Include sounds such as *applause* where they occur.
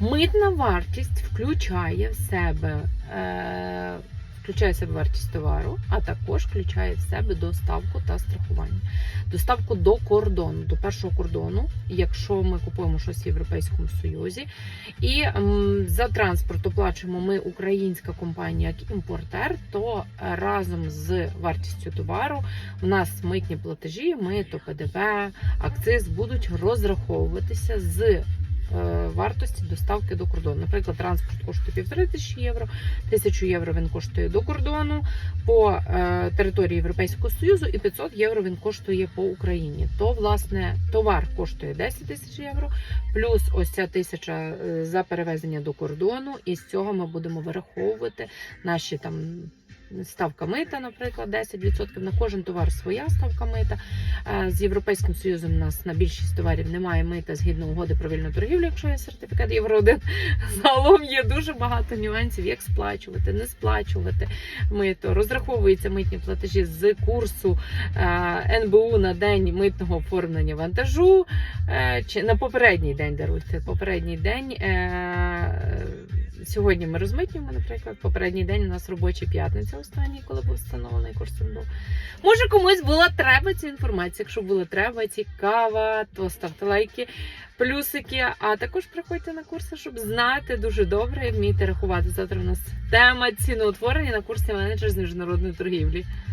Митна вартість включає в себе. Е, Включає в себе вартість товару, а також включає в себе доставку та страхування. Доставку до кордону, до першого кордону, якщо ми купуємо щось в Європейському Союзі. І м, за транспорт оплачуємо ми українська компанія як імпортер, то разом з вартістю товару у нас митні платежі, мито, ПДВ, акциз будуть розраховуватися з вартості доставки до кордону. Наприклад, транспорт коштує півтори тисячі євро, тисячу євро він коштує до кордону по е, території Європейського Союзу, і 500 євро він коштує по Україні. То власне товар коштує 10 тисяч євро, плюс ось ця тисяча е, за перевезення до кордону. І з цього ми будемо вираховувати наші там. Ставка мита, наприклад, 10%. На кожен товар своя ставка мита. Е, З Європейським Союзом у нас на більшість товарів немає мита згідно угоди про вільну торгівлю, якщо є сертифікат Євро 1. *laughs* Загалом є дуже багато нюансів, як сплачувати, не сплачувати мито. Розраховуються митні платежі з курсу е, НБУ на день митного оформлення вантажу. е, Чи на попередній день даруйте. Попередній день. Сьогодні ми розмитнюємо, наприклад, попередній день у нас робоча п'ятниця останній, коли був встановлений курс НБУ. Може комусь була треба ця інформація. Якщо була треба, цікава, то ставте лайки, плюсики. А також приходьте на курси, щоб знати дуже добре і вміти рахувати. Завтра у нас тема ціноутворення на курсі менеджер з міжнародної торгівлі.